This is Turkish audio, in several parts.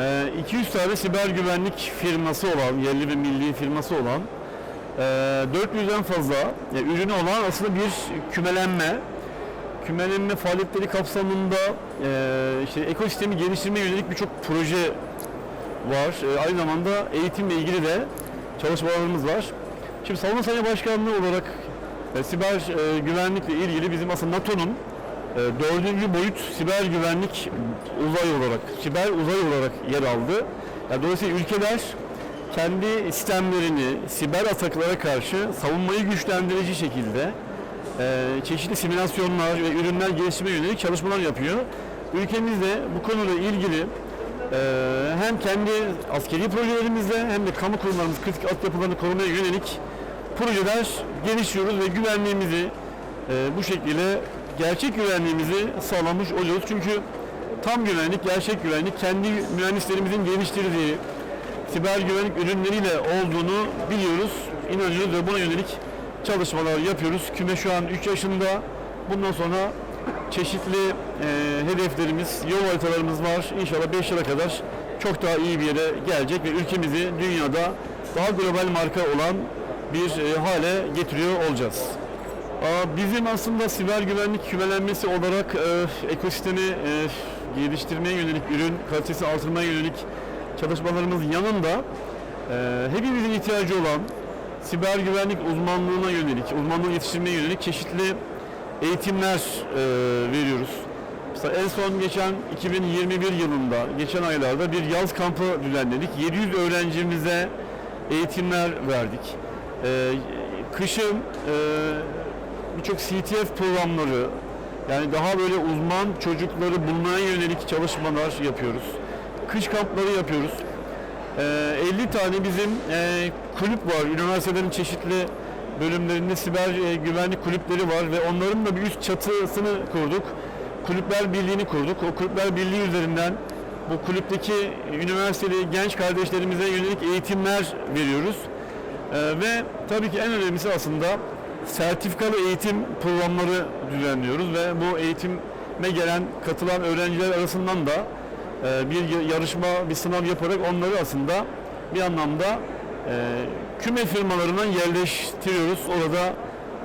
Ee, 200 tane siber güvenlik firması olan, yerli ve milli firması olan, e, 400'den fazla e, ürünü olan aslında bir kümelenme. Kümelenme faaliyetleri kapsamında e, işte ekosistemi geliştirmeye yönelik birçok proje var. E, aynı zamanda eğitimle ilgili de çalışmalarımız var. Şimdi Savunma Sanayi Başkanlığı olarak siber güvenlikle ilgili bizim aslında NATO'nun dördüncü boyut siber güvenlik uzay olarak, siber uzay olarak yer aldı. Yani dolayısıyla ülkeler kendi sistemlerini siber ataklara karşı savunmayı güçlendirici şekilde e, çeşitli simülasyonlar ve ürünler geliştirmeye yönelik çalışmalar yapıyor. Ülkemiz de bu konuyla ilgili e, hem kendi askeri projelerimizde hem de kamu kurumlarımız kritik altyapılarını korumaya yönelik projeler geliştiriyoruz ve güvenliğimizi e, bu şekilde gerçek güvenliğimizi sağlamış oluyoruz. Çünkü tam güvenlik, gerçek güvenlik kendi mühendislerimizin geliştirdiği siber güvenlik ürünleriyle olduğunu biliyoruz, inanıyoruz ve buna yönelik çalışmalar yapıyoruz. Küme şu an 3 yaşında. Bundan sonra çeşitli e, hedeflerimiz, yol haritalarımız var. İnşallah 5 yıla kadar çok daha iyi bir yere gelecek ve ülkemizi dünyada daha global marka olan bir e, hale getiriyor olacağız. Bizim aslında siber güvenlik kümelenmesi olarak e, ekosistemi e, geliştirmeye yönelik, ürün kalitesini artırmaya yönelik çalışmalarımızın yanında e, hepimizin ihtiyacı olan siber güvenlik uzmanlığına yönelik, uzmanlığı yetiştirmeye yönelik çeşitli eğitimler e, veriyoruz. Mesela en son geçen 2021 yılında, geçen aylarda bir yaz kampı düzenledik. 700 öğrencimize eğitimler verdik. Kışın birçok CTF programları, yani daha böyle uzman çocukları bulmaya yönelik çalışmalar yapıyoruz. Kış kampları yapıyoruz. Ee, 50 tane bizim e, kulüp var. Üniversitelerin çeşitli bölümlerinde siber e, güvenlik kulüpleri var ve onların da bir üst çatısını kurduk. Kulüpler Birliği'ni kurduk. O Kulüpler Birliği üzerinden bu kulüpteki üniversiteli genç kardeşlerimize yönelik eğitimler veriyoruz. Ee, ve tabii ki en önemlisi aslında sertifikalı eğitim programları düzenliyoruz ve bu eğitime gelen katılan öğrenciler arasından da e, bir yarışma, bir sınav yaparak onları aslında bir anlamda e, küme firmalarından yerleştiriyoruz. Orada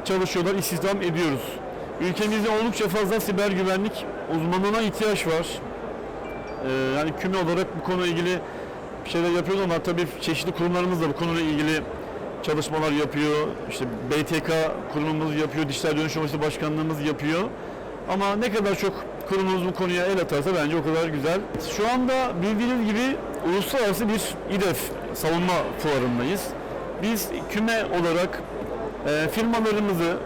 çalışıyorlar, istihdam ediyoruz. Ülkemizde oldukça fazla siber güvenlik uzmanına ihtiyaç var. E, yani küme olarak bu konuyla ilgili bir şeyler yapıyoruz ama tabii çeşitli kurumlarımız da bu konuyla ilgili çalışmalar yapıyor. İşte BTK kurumumuz yapıyor, Dijital Dönüşüm Ofisi Başkanlığımız yapıyor. Ama ne kadar çok kurumumuz bu konuya el atarsa bence o kadar güzel. Şu anda bildiğiniz gibi uluslararası bir İDEF savunma fuarındayız. Biz küme olarak e, firmalarımızı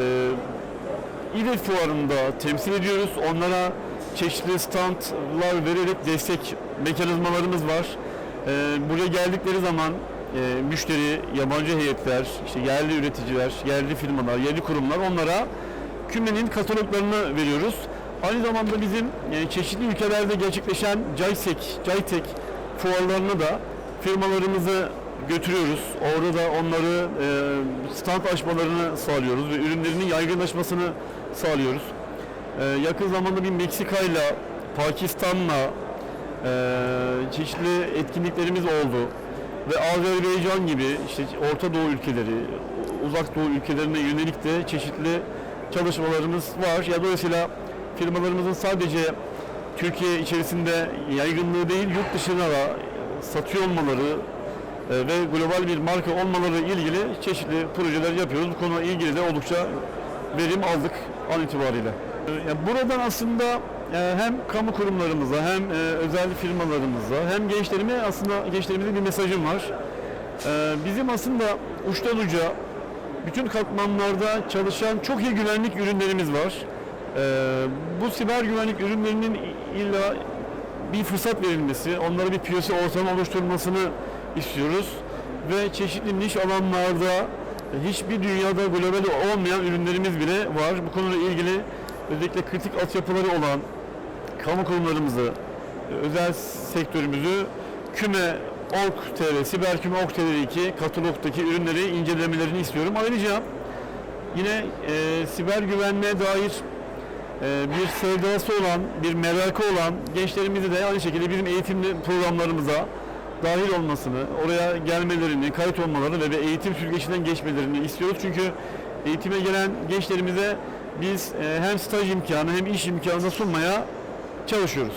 e, İDEF fuarında temsil ediyoruz. Onlara çeşitli standlar vererek destek mekanizmalarımız var. E, buraya geldikleri zaman e, müşteri, yabancı heyetler, işte yerli üreticiler, yerli firmalar, yerli kurumlar onlara kümenin kataloglarını veriyoruz. Aynı zamanda bizim e, çeşitli ülkelerde gerçekleşen JITEC, JITEC fuarlarını da firmalarımızı götürüyoruz. Orada da onları e, stand açmalarını sağlıyoruz ve ürünlerinin yaygınlaşmasını sağlıyoruz. E, yakın zamanda bir Meksika ile Pakistan'la e, çeşitli etkinliklerimiz oldu ve Azerbaycan gibi işte Orta Doğu ülkeleri, Uzak Doğu ülkelerine yönelik de çeşitli çalışmalarımız var. Ya dolayısıyla firmalarımızın sadece Türkiye içerisinde yaygınlığı değil, yurt dışına da satıyor olmaları e, ve global bir marka olmaları ilgili çeşitli projeler yapıyoruz. Bu konuyla ilgili de oldukça verim aldık an itibariyle. E, yani buradan aslında hem kamu kurumlarımıza hem e, özel firmalarımıza hem gençlerime aslında gençlerimize bir mesajım var. E, Bizim aslında uçtan uca bütün katmanlarda çalışan çok iyi güvenlik ürünlerimiz var. Ee, bu siber güvenlik ürünlerinin illa bir fırsat verilmesi, onlara bir piyasa ortamı oluşturulmasını istiyoruz. Ve çeşitli niş alanlarda hiçbir dünyada globali olmayan ürünlerimiz bile var. Bu konuyla ilgili özellikle kritik altyapıları olan kamu kurumlarımızı, özel sektörümüzü küme Org.tr, Siberküme Org.tr 2 katalogdaki ürünleri incelemelerini istiyorum. Ayrıca yine e, siber güvenliğe dair e, bir sevdası olan, bir merakı olan gençlerimizi de aynı şekilde bizim eğitim programlarımıza dahil olmasını, oraya gelmelerini, kayıt olmalarını ve bir eğitim süzgecinden geçmelerini istiyoruz. Çünkü eğitime gelen gençlerimize biz e, hem staj imkanı hem iş imkanı sunmaya çalışıyoruz.